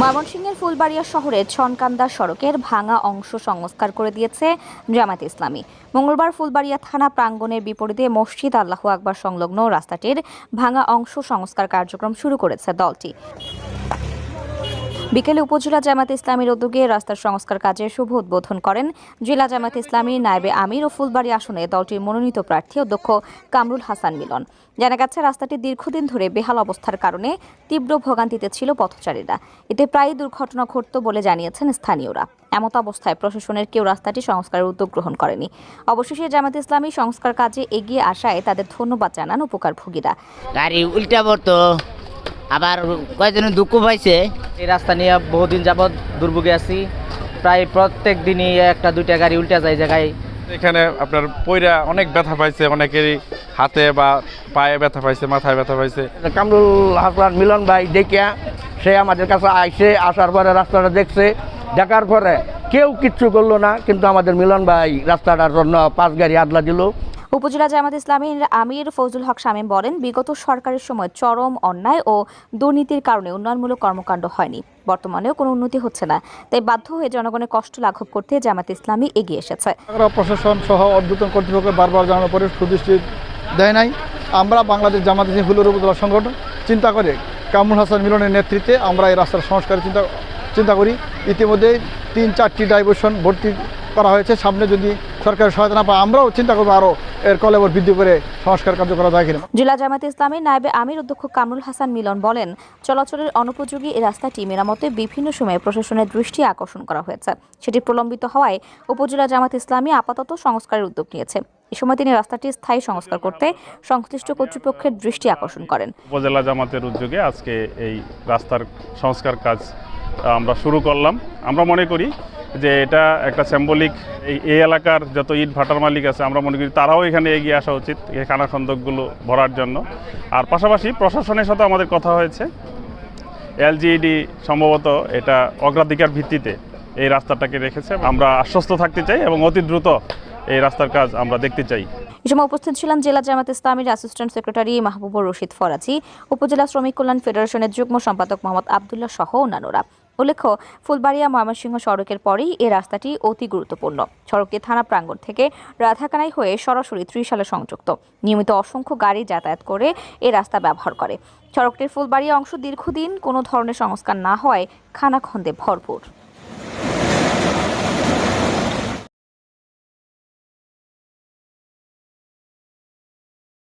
ময়মনসিংহের ফুলবাড়িয়া শহরে ছনকান্দা সড়কের ভাঙা অংশ সংস্কার করে দিয়েছে জামাত ইসলামী। মঙ্গলবার ফুলবাড়িয়া থানা প্রাঙ্গণের বিপরীতে মসজিদ আল্লাহ আকবর সংলগ্ন রাস্তাটির ভাঙা অংশ সংস্কার কার্যক্রম শুরু করেছে দলটি। বিকেলে উপজেলা জামাত ইসলামীর উদ্যোগে রাস্তার সংস্কার কাজের শুভ উদ্বোধন করেন জেলা জামাত ইসলামীর নায়েবে আমির ও ফুলবাড়ি আসনে দলটির মনোনীত প্রার্থী অধ্যক্ষ কামরুল হাসান মিলন। জানা গেছে, রাস্তাটি দীর্ঘদিন ধরে বেহাল অবস্থার কারণে তীব্র ভোগান্তিতে ছিল পথচারীরা। এতে প্রায় দুর্ঘটনা ঘটত বলে জানিয়েছেন স্থানীয়রা। এমত অবস্থায় প্রশাসনের কেউ রাস্তাটি সংস্কারের উদ্যোগ গ্রহণ করেনি। অবশেষে জামাত ইসলামী সংস্কার কাজে এগিয়ে আসায় তাদের ধন্যবাদ জানান উপকারভোগীরা। গাড়ি উল্টা আবার কয়েকজন দুঃখ পাইছে। এই রাস্তা নিয়ে বহুদিন যাবৎ দুর্ভোগে আছি। প্রায় প্রত্যেক দিনই একটা দুইটা গাড়ি উল্টা যায় জায়গায়। এখানে আপনার পয়রা অনেক ব্যথা পাইছে অনেকেরই হাতে বা পায়ে ব্যথা পাইছে মাথায় ব্যথা পাইছে। কামরুল হাসান মিলন ভাই দেখিয়া সে আমাদের কাছে আইসে আসার পরে রাস্তাটা দেখছে। দেখার পরে কেউ কিচ্ছু করল না কিন্তু আমাদের মিলন ভাই রাস্তাটার জন্য পাঁচ গাড়ি আদলা দিল। উপজেলা জামাত ইসলামীর আমির ফজলুল হক শামীম বলেন, বিগত সরকারের সময় চরম অন্যায় ও দুর্নীতির কারণে উন্নয়নমূলক কর্মকাণ্ড হয়নি। বর্তমানেও কোনো উন্নতি হচ্ছে না। তাই বাধ্য হয়ে জনগণের কষ্ট লাঘব করতে জামাত ইসলামী এগিয়ে এসেছে। প্রশাসন সহ অর্ধতন কর্তৃপক্ষ বারবার জানানোর পরে সুদৃষ্টি দেয় নাই। আমরা বাংলাদেশ জামাত হুলুর উপজেলা সংগঠন চিন্তা করে কামরুল হাসান মিলনের নেতৃত্বে আমরা এই রাস্তার সংস্কারের চিন্তা চিন্তা করি। ইতিমধ্যে তিন, চারটি ডাইভার্সন ভর্তি করা হয়েছে। সামনে যদি সরকারের সহায়তা না পায় আমরাও চিন্তা করব আরও এর কলেবর বৃদ্ধি করে সংস্কার কার্য করা যায় কিনা। জেলা জামাত ইসলামীর নায়েবে আমির অধ্যক্ষ কামরুল হাসান মিলন বলেন চলাচলের অনুপযোগী এই রাস্তাটি মেরামতে বিভিন্ন সময়ে প্রশাসনের দৃষ্টি আকর্ষণ করা হয়েছে। সেটি প্রলম্বিত হওয়ায় উপজেলা জামাত ইসলামী আপাতত সংস্কারের উদ্যোগ নিয়েছে। এ সময় তিনি রাস্তাটি স্থায়ী সংস্কার করতে সংশ্লিষ্ট কর্তৃপক্ষের দৃষ্টি আকর্ষণ করেন। উপজেলা জামাতের উদ্যোগে আজকে এই রাস্তার সংস্কার কাজ আমরা শুরু করলাম। আমরা মনে করি যে এটা একটা সিম্বলিক এই এলাকার যত ইট ভাটার মালিক আছে, আমরা মনে করি তারাও এখানে এগিয়ে আসা উচিত, এই খানাখন্দকগুলো ভরার জন্য। আর পাশাপাশি প্রশাসনের সাথে আমাদের কথা হয়েছে এলজিইডি সম্ভবত এটা অগ্রাধিকার ভিত্তিতে এই রাস্তাটাকে রেখেছে। আমরা আশ্বস্ত থাকতে চাই এবং অতি দ্রুত এই রাস্তার কাজ আমরা দেখতে চাই। এ সময় উপস্থিত ছিলেন জেলা জামাত ইসলামীর অ্যাসিস্ট্যান্ট সেক্রেটারি মাহবুবুর রশিদ ফরাজি, উপজেলা শ্রমিক কল্যাণ ফেডারেশনের যুগ্ম সম্পাদক মোহাম্মদ আবদুল্লাহ সহ অন্যান্যরা। উল্লেখ্য, ফুলবাড়িয়া ময়মনসিংহ সড়কের পরেই এই রাস্তাটি অতি গুরুত্বপূর্ণ। সড়কটি থানা প্রাঙ্গণ থেকে রাধাকানাই হয়ে সরাসরি ত্রিশালে সংযুক্ত। নিয়মিত অসংখ্য গাড়ি যাতায়াত করে এ রাস্তা ব্যবহার করে। সড়কটির ফুলবাড়িয়া অংশ দীর্ঘদিন কোনো ধরনের সংস্কার না হওয়ায় খানাখন্দে ভরপুর।